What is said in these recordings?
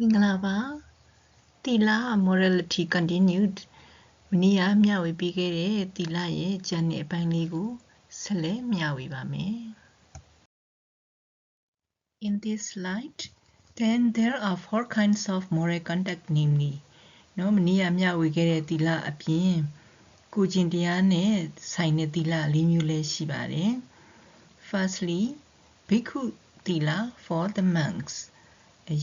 မင်္ဂလာပါတီလာ morality continued မနေ့ကမျှဝေပေးခဲ့တဲ့တီလာရဲ့ကျန်တဲ့အပိုင်းလေးကိုဆက်လက်မျှဝေပါမယ် In this slide then there are four kinds of moral conduct namely နော်မနေ့ကမျှဝေခဲ့တဲ့တီလာအပြင်ကိုကျင်တရားနဲ့ဆိုင်တဲ့တီလာ၄မျိုးလည်းရှိပါတယ် Firstly ဘိက္ခုတီလာ for the monks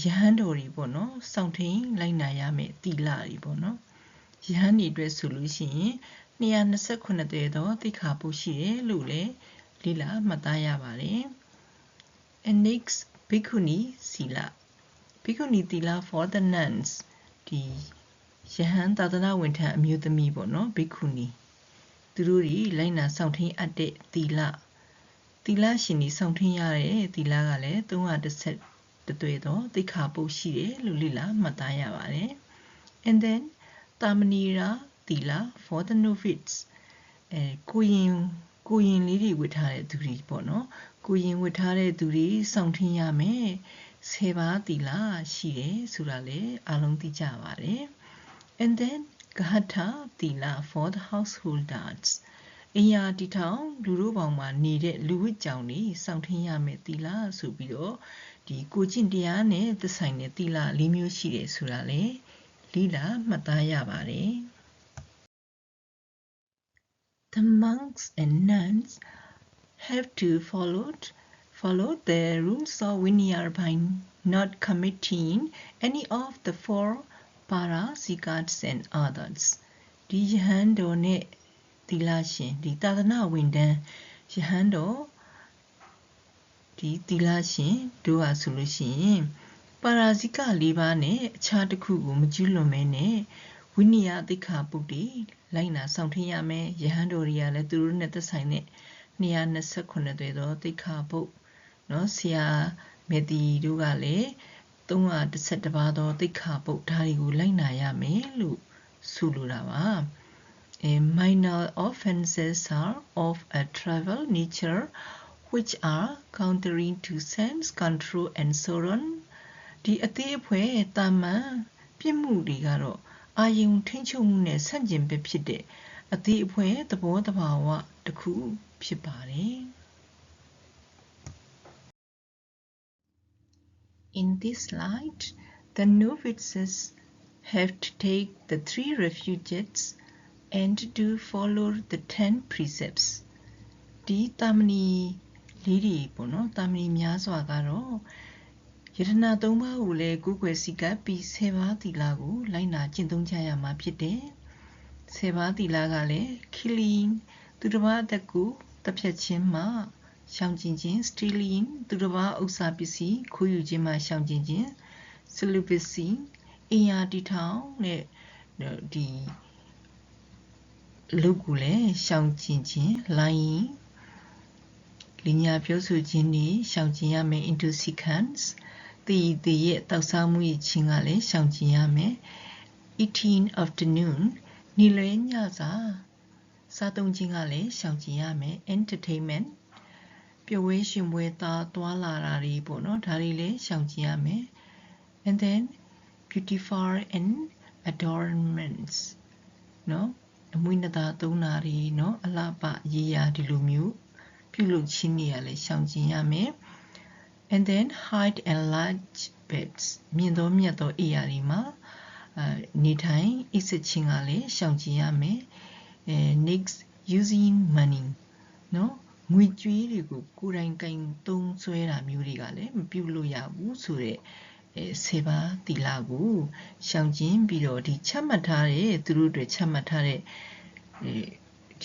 ရဟန်းတော်တွေပေါ့နော်စောင့်ထိန်လိုက်နာရမယ်တီလာတွေပေါ့နော်ရဟန်းတွေအတွက်ဆိုလို့ရှိရင်229တဲတော့သိခါပုရှိတယ်လို့လည်းလေ့လာမှတ်သားရပါတယ် and next bhikkhuni sila bhikkhuni tila for the nuns ဒီယဟန်သာသနာဝန်ထမ်းအမျိုးသမီးပေါ့နော်ဘိက္ခုနီသူတို့တွေလိုက်နာဆောင်ထင်းအပ်တဲ့သီလသီလရှင်ကြီးဆောင်ထင်းရတဲ့သီလကလည်း310 တသွေသောသိက္ခာပုတ်ရှိတယ်လို့လေ့လာမှတ်သားရပါတယ် and then tamanira tila for the novice အဲကိုရင်ကိုရင်လေးတွေဝတ်ထားတဲ့သူတွေပေါ့နော်ကိုရင်ဝတ်ထားတဲ့သူတွေစောင့်ထင်းရမယ်ဆယ်ပါးတီလာရှိတယ်ဆိုတာလည်းအားလုံးသိကြပါတယ် and then gahata tila for the householders အင်ယာတီထောင်လူတို့ပေါင်းမှာနေတဲ့လူဝစ်ကြောင်တွေစောင့်ထင်းရမယ်တီလာဆိုပြီးတော့ ဒီကိုကျင့်တရားနဲ့သက်ဆိုင်တဲ့သီလ၄မျိုးရှိတယ်ဆိုတာလေလိလာမှတ်သားရပါတယ် The monks and nuns have to follow follow the rules of Vinaya by not committing any of the four parasikats and others ဒီယဟန်တော်နဲ့သီလရှင်ဒီသာသနာဝန်တန်းယဟန်တော် ဒီသီလရှင်တို့ဟာဆိုလို့ရှိရင်ပါရာဇိက၄ပါးနဲ့အခြားတစ်ခုကိုမကျူးလွန်မဲနဲ့ဝိနည်းသိက္ခာပုဒ်တွေလိုက်နာဆောင်ထင်းရမယ်ယဟန်တော်တွေကလည်းသူတို့နဲ့သက်ဆိုင်တဲ့229သွဲသောသိက္ခာပုဒ်เนาะဆရာမေတီတို့ကလည်း312ပါးသောသိက္ခာပုဒ်ဒါတွေကိုလိုက်နာရမယ်လို့ဆိုလိုတာပါ A minor offenses are of a trivial nature which are countering to sense control and so on ဒီအသေးအဖွဲတာမန်ပြစ်မှုတွေကတော့အာယုံထိန်းချုပ်မှုနဲ့ဆန့်ကျင်ဘက်ဖြစ်တဲ့အသေးအဖွဲသဘောတဘာဝတစ်ခုဖြစ်ပါတယ် In this slide, the novices have to take the three refuges and to follow the ten precepts. ဒီတာမဏီ လေးတွေပေါ့နော်တာမဏိများစွာကတော့ယတနာ၃ပါးကိုလည်းကိုယ်ွယ်စီကပ်ပြီး၁၀ပါးသီလကိုလိုက်နာကျင့်သုံးကြရမှာဖြစ်တယ်။၁၀ပါးသီလကလည်း killing သူတစ်ပါးအသက်ကိုတပ်ဖြတ်ခြင်းမှရှောင်ကျင်ခြင်း stealing သူတစ်ပါးဥစ္စာပစ္စည်းခိုးယူခြင်းမှရှောင်ကျင်ခြင်း celibacy အင်ယာတီထောင်နဲ့ဒီလူကိုလည်းရှောင်ကျင်ခြင်း lying လင်ညာပြောဆိုခြင်းတွေရှောင်ကျဉ်ရမယ် intoxicants တည်တည်ရဲ့တောက်စားမှုရဲ့ခြင်းကလည်းရှောင်ကျဉ်ရမယ် eating afternoon နေ့လယ်ညစာစားသုံးခြင်းကလည်းရှောင်ကျဉ်ရမယ် entertainment ပျော်ဝဲရှင်ပွဲသားသွားလာတာတွေပေါ့နော်ဒါတွေလည်းရှောင်ကျဉ်ရမယ် and then beautify and adornments နော်အမွေးနတာသုံးတာတွေနော်အလှပရေးရာဒီလိုမျိုး ပြုလုပ်ခြင်းတွေကလည်းရှောင်ကျဉ်ရမယ် and then height and large beds မြင့်သောမြတ်သောအိယာတွေမှာအဲနေထိုင်အိပ်စက်ခြင်းကလည်းရှောင်ကျဉ်ရမယ်အဲ next using money နော်ငွေကြွေးတွေကိုကိုယ်တိုင်ကင်သုံးဆွဲတာမျိုးတွေကလည်းမပြုလို့ရဘူးဆိုတော့အဲဆေပါတီလာကိုရှောင်ကျဉ်ပြီးတော့ဒီချမှတ်ထားတဲ့သူတို့တွေချမှတ်ထားတဲ့ ဒ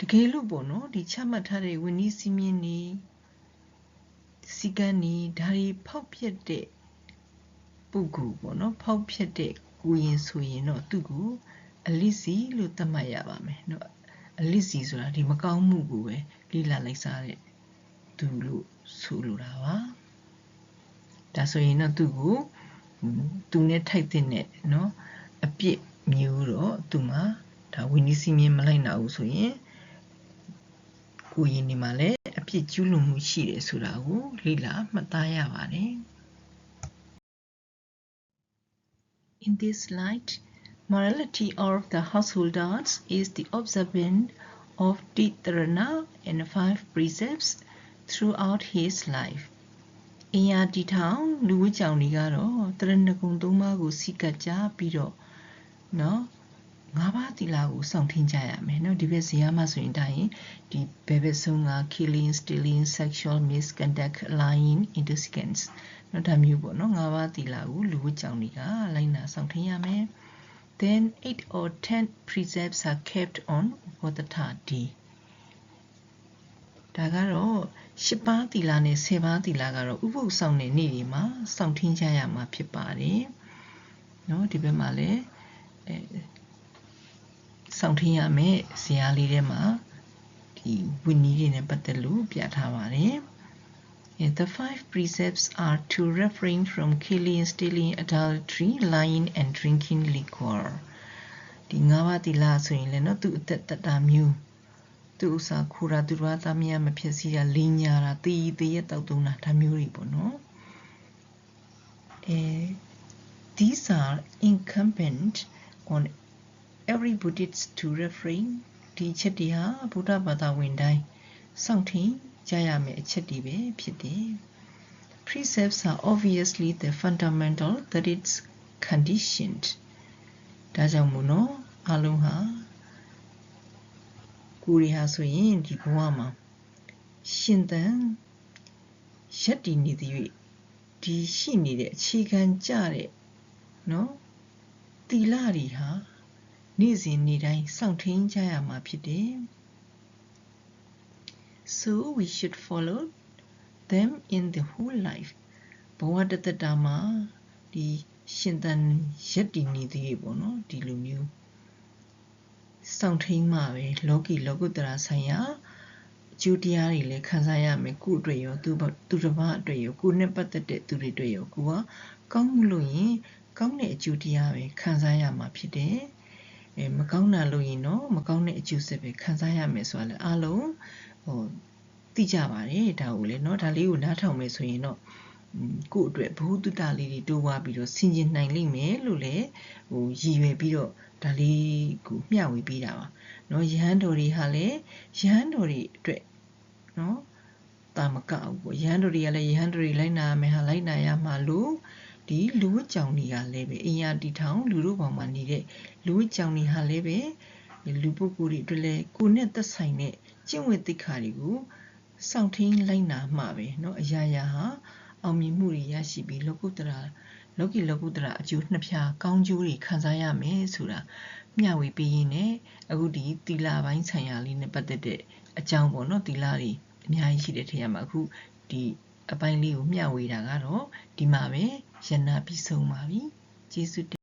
တကယ်လို့ပေါ့နော်ဒီချမှတ်ထားတဲ့ဝန်ကြီးစည်းမျဉ်းနေစီကံနေဒါတွေဖောက်ပြက်တဲ့ပုဂ္ဂိုလ်ပေါ့နော်ဖောက်ပြက်တဲ့ကိုရင်ဆိုရင်တော့သူ့ကိုအလစ်စီလို့သတ်မှတ်ရပါမယ်နော်အလစ်စီဆိုတာဒီမကောင်းမှုကိုပဲလိလလိုက်စားတဲ့သူလို့ဆိုလိုတာပါဒါဆိုရင်တော့သူ့ကိုသူနဲ့ထိုက်တဲ့နော်အပြစ်မျိုးတော့သူမှာဒါဝီနီစီမြင်မလိုက်နိုင်ဘူးဆိုရင် ကိုရင်ဒီမှာလည်းအဖြစ်ကျူးလွန်မှုရှိတယ်ဆိုတာကိုလေ့လာမှတ်သားရပါတယ် In this light morality of the household arts is the observance of Titrana and five precepts throughout his life အင်ယာတီထောင်လူဝကြောင်တွေကတော့တရဏဂုံသုံးပါးကိုစိကတ်ကြပြီးတော့နော် ၅ပါးသီလကိုစောင့်ထင်းကြရမယ်เนาะဒီဘက်ဇေယျမှာဆိုရင်ဒါရင်ဒီဘယ်ဘက်ဆုံးက killing stealing sexual misconduct lying intoxicants เนาะဒါမျိုးပေါ့เนาะ၅ပါးသီလကိုလူဝတ်ကြောင့်တွေကလိုက်နာစောင့်ထင်းရမယ် then 8 or 10 precepts are kept on upatata d ဒါကတော့10ပါးသီလနဲ့10ပါးသီလကတော့ဥပုသ်ဆောင်တဲ့နေ့တွေမှာစောင့်ထင်းကြရမှာဖြစ်ပါတယ်เนาะဒီဘက်မှာလည်းအဲ စောင့်ထင်းရမယ်ဇာတ်လေးထဲမှာဒီဝိနည်းတွေနဲ့ပတ်သက်လို့ပြထားပါတယ်။ And the five precepts are to refrain from killing, stealing, adultery, lying and drinking liquor. ဒီ၅ပါးသီလဆိုရင်လည်းနော်သူ့အသက်တတာမျိုးသူဥစားခိုးတာသူတို့သားမရမဖြစ်စီတာလင်းညာတာတည်တည်ရတောက်တုံးတာဒါမျိုးတွေပေါ့နော်အဲ these are incumbent on every buddhist to refrain ဒီချက်တွေဟာဗုဒ္ဓဘာသာဝင်တိုင်းစောင့်ထင်ကြရမယ့်အချက်တွေပဲဖြစ်တယ် precepts are obviously the fundamental that it's conditioned ဒါကြောင့်မို့နော်အလုံးဟာကိုရီဟာဆိုရင်ဒီဘဝမှာရှင်သန်ရက်တည်နေသည်၍ဒီရှိနေတဲ့အခြေခံကြတဲ့နော်တီလာတွေဟာ နေ့စဉ်နေ့တိုင်းစောင့်ထင်းကြရမှာဖြစ်တယ် so we should follow them in the whole life ဘဝတသက်တာမှာဒီရှင်သန်ရက်တည်နေသည်ပေါ့နော်ဒီလိုမျိုးစောင့်ထိန်မှပဲလောကီလောကုတ္တရာဆိုင်ရာအကျိုးတရားတွေလည်းခံစားရမယ်ကိုယ့်အတွက်ရောသူသူတစ်ပါးအတွက်ရောကိုယ်နဲ့ပတ်သက်တဲ့သူတွေအတွက်ရောကိုကကောင်းမှုလို့ရင်ကောင်းတဲ့အကျိုးတရားပဲခံစားရမှာဖြစ်တယ် အဲမကောင်းတာလို့ရင်တော့မကောင်းတဲ့အကျိုးဆက်ပဲခံစားရမယ်ဆိုတာလည်းအားလုံးဟိုသိကြပါတယ်ဒါကိုလည်းเนาะဒါလေးကိုနားထောင်မယ်ဆိုရင်တော့ကိုယ့်အတွက်ဘ ഹു တုတလေးတွေတိုးွားပြီးတော့ဆင်ကျင်နိုင်လိမ့်မယ်လို့လည်းဟိုရည်ရွယ်ပြီးတော့ဒါလေးကိုမျှဝေပေးတာပါเนาะယဟန်တော်တွေဟာလည်းယဟန်တော်တွေအတွက်เนาะတာမကဘူးပေါ့ယဟန်တော်တွေကလည်းယဟန်တော်တွေလိုက်နာရမယ်ဟာလိုက်နာရမှာလို့ ဒီလူဝကြောင်တွေကလည်းပဲအင်ယာတီထောင်လူတို့ဘောင်မှာနေတဲ့လူဝကြောင်တွေဟာလည်းပဲလူပုဂ္ဂိုလ်တွေအတွက်လည်းကိုယ်နဲ့သက်ဆိုင်တဲ့ကျင့်ဝတ်သိက္ခာတွေကိုစောင့်ထင်းလိုက်နာမှပဲเนาะအရာရာဟာအောင်မြင်မှုတွေရရှိပြီးလောကုတ္တရာလောကီလောကုတ္တရာအကျိုးနှစ်ဖြာကောင်းကျိုးတွေခံစားရမယ်ဆိုတာမျှဝေပေးရင်းနဲ့အခုဒီတီလာပိုင်းဆိုင်ရာလေးနဲ့ပတ်သက်တဲ့အကြောင်းပေါ့နော်တီလာတွေအများကြီးရှိတဲ့ထင်ရမှာအခုဒီ အပိုင်းလေးကိုမျှဝေတာကတော့ဒီမှာပဲရနာပြီးဆုံးပါပြီကျေးဇူး